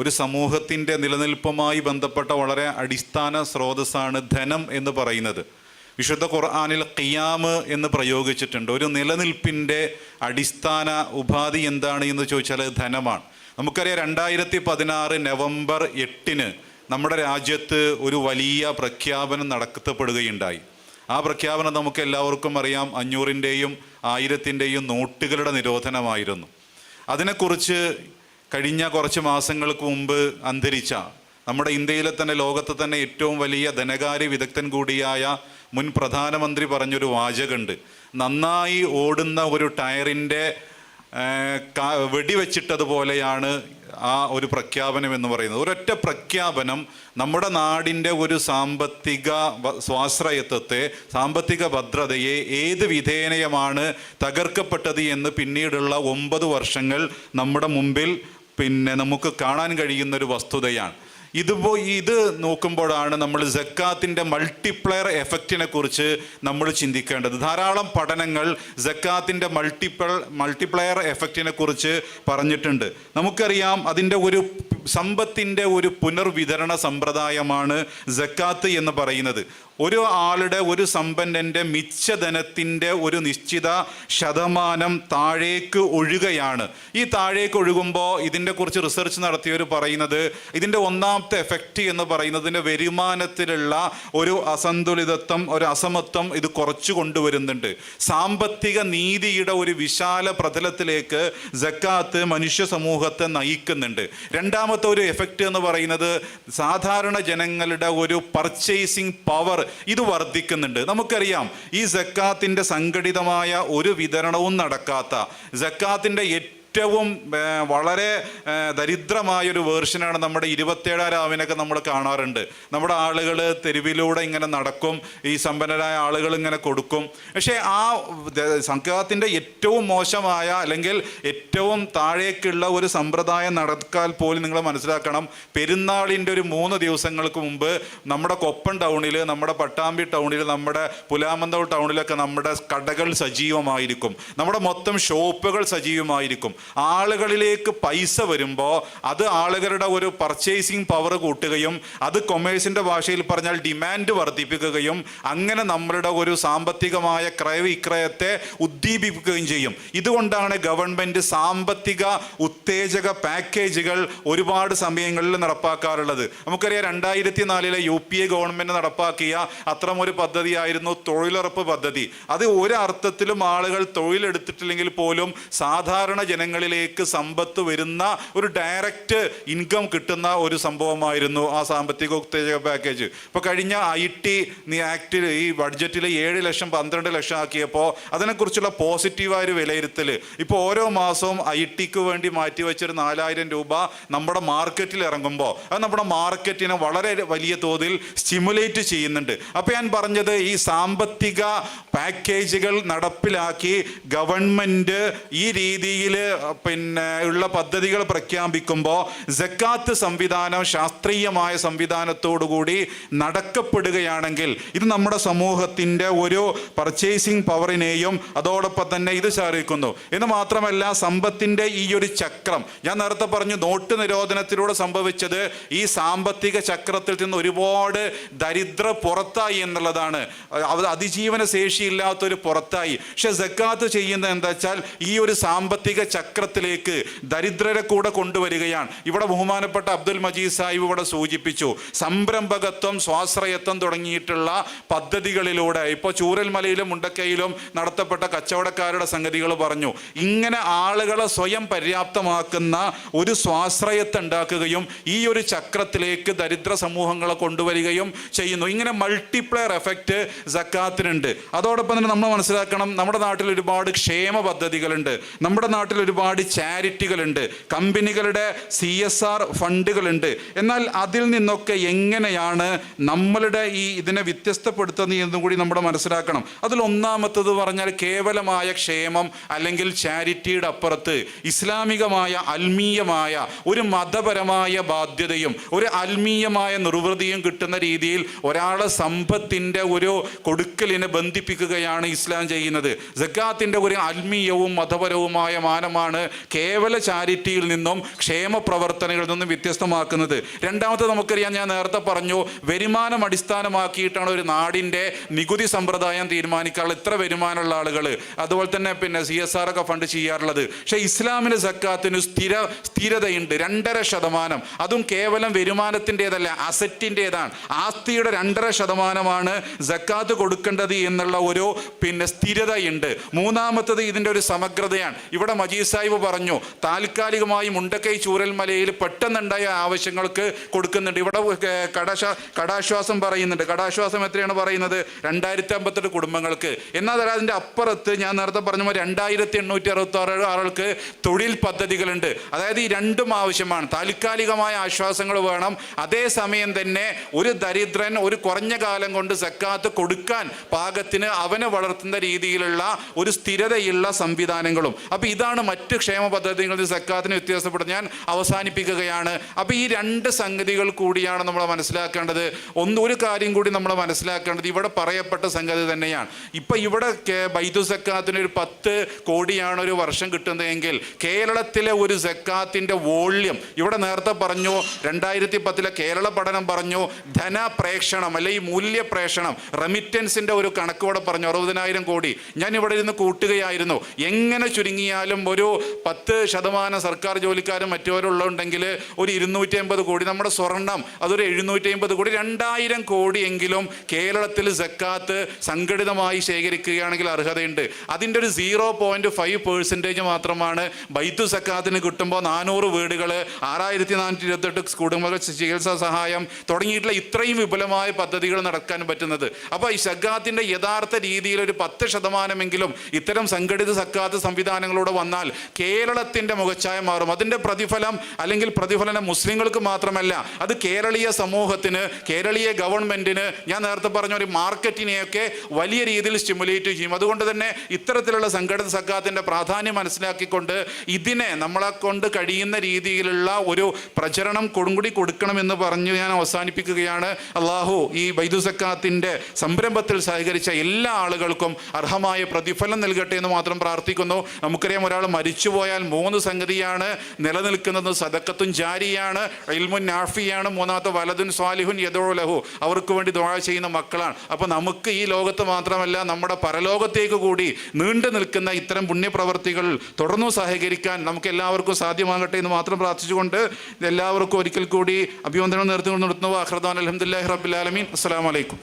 ഒരു സമൂഹത്തിന്റെ നിലനിൽപ്പുമായി ബന്ധപ്പെട്ട വളരെ അടിസ്ഥാന സ്രോതസ്സാണ് ധനം എന്ന് പറയുന്നത്. വിശുദ്ധ ഖുർആാനിൽ ഖിയാമ് എന്ന് പ്രയോഗിച്ചിട്ടുണ്ട്. ഒരു നിലനിൽപ്പിന്റെ അടിസ്ഥാന ഉപാധി എന്താണ് എന്ന് ചോദിച്ചാൽ ധനമാണ്. നമുക്കറിയാം രണ്ടായിരത്തി പതിനാറ് നവംബർ എട്ടിന് നമ്മുടെ രാജ്യത്ത് ഒരു വലിയ പ്രഖ്യാപനം നടത്തപ്പെടുകയുണ്ടായി. ആ പ്രഖ്യാപനം നമുക്ക് എല്ലാവർക്കും അറിയാം. അഞ്ഞൂറിന്റെയും ആയിരത്തിന്റെയും നോട്ടുകളുടെ നിരോധനമായിരുന്നു. അതിനെക്കുറിച്ച് കഴിഞ്ഞ കുറച്ച് മാസങ്ങൾക്ക് മുമ്പ് അന്തരിച്ച നമ്മുടെ ഇന്ത്യയിലെ തന്നെ ലോകത്തെ തന്നെ ഏറ്റവും വലിയ ധനകാര്യ വിദഗ്ധൻ കൂടിയായ മുൻ പ്രധാനമന്ത്രി പറഞ്ഞൊരു വാചകമുണ്ട്. നന്നായി ഓടുന്ന ഒരു ടയറിന്റെ വെടിവെച്ചിട്ടതുപോലെയാണ് ആ ഒരു പ്രഖ്യാപനം എന്ന് പറയുന്നത്. ഒരൊറ്റ പ്രഖ്യാപനം നമ്മുടെ നാടിന്റെ ഒരു സാമ്പത്തിക സ്വാശ്രയത്വത്തെ സാമ്പത്തിക ഭദ്രതയെ ഏത് വിധേനയമാണ് തകർക്കപ്പെട്ടത് എന്ന് പിന്നീടുള്ള ഒമ്പത് വർഷങ്ങൾ നമ്മുടെ മുമ്പിൽ പിന്നെ നമുക്ക് കാണാൻ കഴിയുന്ന ഒരു വസ്തുതയാണ്. ഇതുപോ ഇത് നോക്കുമ്പോഴാണ് നമ്മൾ ജക്കാത്തിന്റെ മൾട്ടിപ്ലയർ എഫക്റ്റിനെ കുറിച്ച് നമ്മൾ ചിന്തിക്കേണ്ടത്. ധാരാളം പഠനങ്ങൾ ജക്കാത്തിന്റെ മൾട്ടിപ്പിൾ മൾട്ടിപ്ലയർ എഫക്റ്റിനെ കുറിച്ച് പറഞ്ഞിട്ടുണ്ട്. നമുക്കറിയാം അതിന്റെ ഒരു സമ്പത്തിന്റെ ഒരു പുനർവിതരണ സമ്പ്രദായമാണ് ജക്കാത്ത് എന്ന് പറയുന്നത്. ഒരു ആളുടെ ഒരു സമ്പന്നന്റെ മിച്ചധനത്തിന്റെ ഒരു നിശ്ചിത ശതമാനം താഴേക്ക് ഒഴുകയാണ്. ഈ താഴേക്ക് ഒഴുകുമ്പോൾ ഇതിന്റെ കുറിച്ച് റിസർച്ച് നടത്തിയവർ പറയുന്നത് ഇതിന്റെ ഒന്നാമത്തെ എഫക്റ്റ് എന്ന് പറയുന്നതിന്റെ വരുമാനത്തിലുള്ള ഒരു അസന്തുലിതത്വം ഒരു അസമത്വം ഇത് കുറച്ചു കൊണ്ടുവരുന്നുണ്ട്. സാമ്പത്തിക നീതിയുടെ ഒരു വിശാല പ്രതലത്തിലേക്ക് ജക്കാത്ത് മനുഷ്യ സമൂഹത്തെ നയിക്കുന്നുണ്ട്. രണ്ടാമത്തെ ഒരു എഫക്റ്റ് എന്ന് പറയുന്നത് സാധാരണ ജനങ്ങളുടെ ഒരു പർച്ചേസിങ് പവർ ഇത് വർദ്ധിക്കുന്നുണ്ട്. നമുക്കറിയാം ഈ ജക്കാത്തിന്റെ സംഘടിതമായ ഒരു വിതരണവും നടക്കാത്ത ജക്കാത്തിന്റെ ഏറ്റവും ഏർ, വളരെ ദരിദ്രമായൊരു വേർഷനാണ് നമ്മുടെ ഇരുപത്തേഴാം രാവിനൊക്കെ നമ്മൾ കാണാറുണ്ട്. നമ്മുടെ ആളുകൾ തെരുവിലൂടെ ഇങ്ങനെ നടക്കും ഈ സമ്പന്നരായ ആളുകൾ ഇങ്ങനെ കൊടുക്കും. പക്ഷേ ആ സംഘത്തിന്റെ ഏറ്റവും മോശമായ അല്ലെങ്കിൽ ഏറ്റവും താഴേക്കുള്ള ഒരു സമ്പ്രദായം നടക്കാൻ പോലും നിങ്ങൾ മനസ്സിലാക്കണം. പെരുന്നാളിന്റെ ഒരു മൂന്ന് ദിവസങ്ങൾക്ക് മുമ്പ് നമ്മുടെ കൊപ്പൻ ടൗണിൽ നമ്മുടെ പട്ടാമ്പി ടൗണിൽ നമ്മുടെ പുലാമന്തോ ടൗണിലൊക്കെ നമ്മുടെ കടകൾ സജീവമായിരിക്കും. നമ്മുടെ മൊത്തം ഷോപ്പുകൾ സജീവമായിരിക്കും. ആളുകളിലേക്ക് പൈസ വരുമ്പോൾ അത് ആളുകളുടെ ഒരു പർച്ചേസിങ് പവർ കൂട്ടുകയും അത് കൊമേഴ്സിന്റെ ഭാഷയിൽ പറഞ്ഞാൽ ഡിമാൻഡ് വർദ്ധിപ്പിക്കുകയും അങ്ങനെ നമ്മളുടെ ഒരു സാമ്പത്തികമായ ക്രയവിക്രയത്തെ ഉദ്ദീപിപ്പിക്കുകയും ചെയ്യും. ഇതുകൊണ്ടാണ് ഗവൺമെന്റ് സാമ്പത്തിക ഉത്തേജക പാക്കേജുകൾ ഒരുപാട് സമയങ്ങളിൽ നടപ്പാക്കാറുള്ളത്. നമുക്കറിയാം രണ്ടായിരത്തി നാലിലെ യു പി എ ഗവൺമെന്റ് നടപ്പാക്കിയ അത്രമൊരു പദ്ധതിയായിരുന്നു തൊഴിലുറപ്പ് പദ്ധതി. അത് ഒരർത്ഥത്തിലും ആളുകൾ തൊഴിലെടുത്തിട്ടില്ലെങ്കിൽ പോലും സാധാരണ ജനങ്ങളിലേക്ക് സമ്പത്ത് വരുന്ന ഒരു ഡയറക്റ്റ് ഇൻകം കിട്ടുന്ന ഒരു സംഭവമായിരുന്നു ആ സാമ്പത്തിക ഉത്തേജക പാക്കേജ്. ഇപ്പോൾ കഴിഞ്ഞ ഐ ടി ആക്ടിൽ ഈ ബഡ്ജറ്റിൽ ഏഴ് ലക്ഷം പന്ത്രണ്ട് ലക്ഷം ആക്കിയപ്പോൾ അതിനെക്കുറിച്ചുള്ള പോസിറ്റീവായ ഒരു വിലയിരുത്തൽ ഇപ്പോൾ ഓരോ മാസവും ഐ ടിക്ക് വേണ്ടി മാറ്റിവെച്ചൊരു നാലായിരം രൂപ നമ്മുടെ മാർക്കറ്റിൽ ഇറങ്ങുമ്പോൾ അത് നമ്മുടെ മാർക്കറ്റിനെ വളരെ വലിയ തോതിൽ സ്റ്റിമുലേറ്റ് ചെയ്യുന്നുണ്ട്. അപ്പോൾ ഞാൻ പറഞ്ഞത് ഈ സാമ്പത്തിക പാക്കേജുകൾ നടപ്പിലാക്കി ഗവൺമെന്റ് ഈ രീതിയിൽ പിന്നെ ഉള്ള പദ്ധതികൾ പ്രഖ്യാപിക്കുമ്പോൾ ജക്കാത്ത് സംവിധാനം ശാസ്ത്രീയമായ സംവിധാനത്തോടുകൂടി നടക്കപ്പെടുകയാണെങ്കിൽ ഇത് നമ്മുടെ സമൂഹത്തിന്റെ ഒരു പർച്ചേസിങ് പവറിനെയും അതോടൊപ്പം തന്നെ ഇത് ചേർക്കുന്നു എന്ന് മാത്രമല്ല സമ്പത്തിന്റെ ഈ ഒരു ചക്രം. ഞാൻ നേരത്തെ പറഞ്ഞു നോട്ട് നിരോധനത്തിലൂടെ സംഭവിച്ചത് ഈ സാമ്പത്തിക ചക്രത്തിൽ നിന്ന് ഒരുപാട് ദരിദ്ര പുറത്തായി എന്നുള്ളതാണ്. അതിജീവന ശേഷിയില്ലാത്തൊരു പുറത്തായി. പക്ഷെ ജക്കാത്ത് ചെയ്യുന്നത് എന്താ വെച്ചാൽ ഈ ഒരു സാമ്പത്തിക ചക്രത്തിലേക്ക് ദരിദ്രരെ കൂടെ കൊണ്ടുവരികയാണ്. ഇവിടെ ബഹുമാനപ്പെട്ട അബ്ദുൽ മജീദ് സാഹിബ് ഇവിടെ സൂചിപ്പിച്ചു. സംരംഭകത്വം സ്വാശ്രയത്വം തുടങ്ങിയിട്ടുള്ള പദ്ധതികളിലൂടെ ഇപ്പോൾ ചൂരൽമലയിലും മുണ്ടക്കയിലും നടത്തപ്പെട്ട കച്ചവടക്കാരുടെ സംഗതികൾ പറഞ്ഞു. ഇങ്ങനെ ആളുകളെ സ്വയം പര്യാപ്തമാക്കുന്ന ഒരു സ്വാശ്രയത്വം ഉണ്ടാക്കുകയും ഈ ഒരു ചക്രത്തിലേക്ക് ദരിദ്ര സമൂഹങ്ങളെ കൊണ്ടുവരികയും ചെയ്യുന്നു. ഇങ്ങനെ മൾട്ടിപ്ലയർ എഫക്റ്റ് ജക്കാത്തിനുണ്ട് അതോടൊപ്പം തന്നെ നമ്മൾ മനസ്സിലാക്കണം നമ്മുടെ നാട്ടിൽ ഒരുപാട് ക്ഷേമ പദ്ധതികളുണ്ട്. നമ്മുടെ നാട്ടിൽ ഒരുപാട് ചാരിറ്റികളുണ്ട്. കമ്പനികളുടെ സി എസ് ആർ ഫണ്ടുകളുണ്ട്. എന്നാൽ അതിൽ നിന്നൊക്കെ എങ്ങനെയാണ് നമ്മളുടെ ഈ ഇതിനെ വ്യത്യസ്തപ്പെടുത്തുന്നത് എന്നും കൂടി നമ്മൾ മനസ്സിലാക്കണം. അതിൽ ഒന്നാമത്തത് പറഞ്ഞാൽ കേവലമായ ക്ഷേമം അല്ലെങ്കിൽ ചാരിറ്റിയുടെ അപ്പുറത്ത് ഇസ്ലാമികമായ അൽമീയമായ ഒരു മതപരമായ ബാധ്യതയും ഒരു അൽമീയമായ നിർവൃതിയും കിട്ടുന്ന രീതിയിൽ ഒരാളെ സമ്പത്തിന്റെ ഒരു കൊടുക്കലിനെ ബന്ധിപ്പിക്കുകയാണ് ഇസ്ലാം ചെയ്യുന്നത്. ജക്കാത്തിന്റെ ഒരു ആത്മീയവും മതപരവുമായ മാനമാണ് എന്നുള്ളതാണ് കേവല ചാരിറ്റിയിൽ നിന്നും ക്ഷേമ പ്രവർത്തനങ്ങളിൽ നിന്നും വ്യത്യസ്തമാക്കുന്നത്. രണ്ടാമത്തെ നമുക്കറിയാം ഞാൻ നേരത്തെ പറഞ്ഞു വരുമാനം അടിസ്ഥാനമാക്കിയിട്ടാണ് ഒരു നാടിന്റെ നികുതി സമ്പ്രദായം തീരുമാനിക്കാറുള്ളത്. ഇത്ര വരുമാനമുള്ള ആളുകൾ അതുപോലെ തന്നെ പിന്നെ സി എസ് ആർ ഒക്കെ ഫണ്ട് ചെയ്യാറുള്ളത്. പക്ഷേ ഇസ്ലാമിന് സക്കാത്തിന് സ്ഥിര സ്ഥിരതയുണ്ട്. രണ്ടര ശതമാനം. അതും കേവലം വരുമാനത്തിന്റെതല്ല അസറ്റിന്റെതാണ്. ആസ്തിയുടെ രണ്ടര ശതമാനമാണ് സക്കാത്ത് കൊടുക്കേണ്ടത് എന്നുള്ള ഒരു പിന്നെ സ്ഥിരതയുണ്ട്. മൂന്നാമത്തത് ഇതിന്റെ ഒരു സമഗ്രതയാണ്. ഇവിടെ മജീദ് സാഹിബ് പറഞ്ഞു താൽക്കാലികമായി മുണ്ടക്കൈ ചൂരൽമലയിൽ പെട്ടെന്നുണ്ടായ ആവശ്യങ്ങൾക്ക് കൊടുക്കുന്നുണ്ട്. ഇവിടെ കടാശ്വാ കടാശ കടാശ്വാസം പറയുന്നുണ്ട്. കടാശ്വാസം എത്രയാണ് പറയുന്നത്? രണ്ടായിരത്തി അമ്പത്തെട്ട് കുടുംബങ്ങൾക്ക്. എന്നാൽ അതിന്റെ അപ്പുറത്ത് ഞാൻ നേരത്തെ പറഞ്ഞ പോലെ രണ്ടായിരത്തി എണ്ണൂറ്റി അറുപത്തി ആറ് ആളുകൾക്ക് തൊഴിൽ പദ്ധതികളുണ്ട്. അതായത് ഈ രണ്ടും ആവശ്യമാണ്. താൽക്കാലികമായ ആശ്വാസങ്ങൾ വേണം. അതേസമയം തന്നെ ഒരു ദരിദ്രൻ ഒരു കുറഞ്ഞ കാലം കൊണ്ട് സക്കാത്ത് കൊടുക്കാൻ പാകത്തിന് അവനെ വളർത്തുന്ന രീതിയിലുള്ള ഒരു സ്ഥിരതയുള്ള സംവിധാനങ്ങളും. അപ്പോൾ ഇതാണ് മറ്റ് ക്ഷേമ പദ്ധതികളിൽ സക്കാത്തിന് വ്യത്യാസപ്പെടും ഞാൻ അവസാനിപ്പിക്കുകയാണ്. അപ്പോൾ ഈ രണ്ട് സംഗതികൾ കൂടിയാണ് നമ്മൾ മനസ്സിലാക്കേണ്ടത്. ഒന്ന് ഒരു കാര്യം കൂടി നമ്മൾ മനസ്സിലാക്കേണ്ടത്. ഇവിടെ പറയപ്പെട്ട സംഗതി തന്നെയാണ്. ഇപ്പം ഇവിടെ ബൈദു സക്കാത്തിന് ഒരു പത്ത് കോടിയാണ് ഒരു വർഷം കിട്ടുന്നതെങ്കിൽ കേരളത്തിലെ ഒരു സക്കാത്തിന്റെ വോള്യം ഇവിടെ നേരത്തെ പറഞ്ഞു രണ്ടായിരത്തി പത്തിലെ കേരള പഠനം പറഞ്ഞു ധനപ്രേക്ഷണം അല്ലെ ഈ മൂല്യപ്രേക്ഷണം റെമിറ്റൻസിന്റെ ഒരു കണക്കോടെ പറഞ്ഞു അറുപതിനായിരം കോടി. ഞാൻ ഇവിടെ ഇരുന്ന് കൂട്ടുകയായിരുന്നു. എങ്ങനെ ചുരുങ്ങിയാലും ഒരു പത്ത് ശതമാനം സർക്കാർ ജോലിക്കാരും മറ്റവരുള്ളുണ്ടെങ്കിൽ ഒരു ഇരുന്നൂറ്റി അമ്പത് കോടി നമ്മുടെ സ്വർണം അതൊരു എഴുന്നൂറ്റി അമ്പത് കോടി രണ്ടായിരം കോടിയെങ്കിലും കേരളത്തിൽ സക്കാത്ത് സംഘടിതമായി ശേഖരിക്കുകയാണെങ്കിൽ അർഹതയുണ്ട്. അതിന്റെ ഒരു സീറോ പോയിന്റ് ഫൈവ് പേഴ്സന്റേജ് മാത്രമാണ് ബൈത്തു സക്കാത്തിന് കിട്ടുമ്പോൾ നാനൂറ് വീടുകൾ ആറായിരത്തി നാനൂറ്റി ഇരുപത്തെട്ട് കുടുംബങ്ങൾ ചികിത്സാ സഹായം തുടങ്ങിയിട്ടുള്ള ഇത്രയും വിപുലമായ പദ്ധതികൾ നടക്കാൻ പറ്റുന്നത്. അപ്പോൾ ഈ സക്കാത്തിന്റെ യഥാർത്ഥ രീതിയിൽ ഒരു പത്ത് ശതമാനമെങ്കിലും ഇത്തരം സംഘടിത സക്കാത്ത് സംവിധാനങ്ങളോട് വന്നാൽ കേരളത്തിന്റെ മുഖച്ഛായ മാറും. അതിന്റെ പ്രതിഫലം അല്ലെങ്കിൽ പ്രതിഫലനം മുസ്ലിങ്ങൾക്ക് മാത്രമല്ല അത് കേരളീയ സമൂഹത്തിന് കേരളീയ ഗവൺമെന്റിന് ഞാൻ നേരത്തെ പറഞ്ഞ ഒരു മാർക്കറ്റിനെയൊക്കെ വലിയ രീതിയിൽ സ്റ്റിമുലേറ്റ് ചെയ്യും. അതുകൊണ്ട് തന്നെ ഇത്തരത്തിലുള്ള സംഘടിത സക്കാത്തിന്റെ പ്രാധാന്യം മനസ്സിലാക്കിക്കൊണ്ട് ഇതിനെ നമ്മളെ കൊണ്ട് കഴിയുന്ന രീതിയിലുള്ള ഒരു പ്രചരണം കൊടുങ്കുടി കൊടുക്കണമെന്ന് പറഞ്ഞ് ഞാൻ അവസാനിപ്പിക്കുകയാണ്. അള്ളാഹു ഈ ബൈദു സക്കാത്തിന്റെ സംരംഭത്തിൽ സഹകരിച്ച എല്ലാ ആളുകൾക്കും അർഹമായ പ്രതിഫലം നൽകട്ടെ എന്ന് മാത്രം പ്രാർത്ഥിക്കുന്നു. നമുക്കറിയാം ഒരാൾ മരിച്ചുപോയാൽ മൂന്ന് സംഗതിയാണ് നിലനിൽക്കുന്നത്. സദക്കത്തും ജാരിയാണ് ഇൽമുൻ നാഫിയാണ് മൂന്നാമത്തെ വലതുൻ സ്വാലിഹുൻ യദോ ലഹു. അവർക്ക് വേണ്ടി ദുആ ചെയ്യുന്ന മക്കളാണ്. അപ്പോൾ നമുക്ക് ഈ ലോകത്ത് മാത്രമല്ല നമ്മുടെ പരലോകത്തേക്ക് കൂടി നീണ്ടു നിൽക്കുന്ന ഇത്തരം പുണ്യപ്രവർത്തികൾ തുടർന്നു സഹകരിക്കാൻ നമുക്ക് എല്ലാവർക്കും സാധ്യമാകട്ടെ എന്ന് മാത്രം പ്രാർത്ഥിച്ചുകൊണ്ട് എല്ലാവർക്കും ഒരിക്കൽ കൂടി അഭിവന്ദനം നേർത്തുകൊണ്ട് നിർത്തുന്നു. അഹ്റദാൻ അലഹമുല്ലാ റബ്ബുലാലമീൻ അസ്സാം വലൈക്കും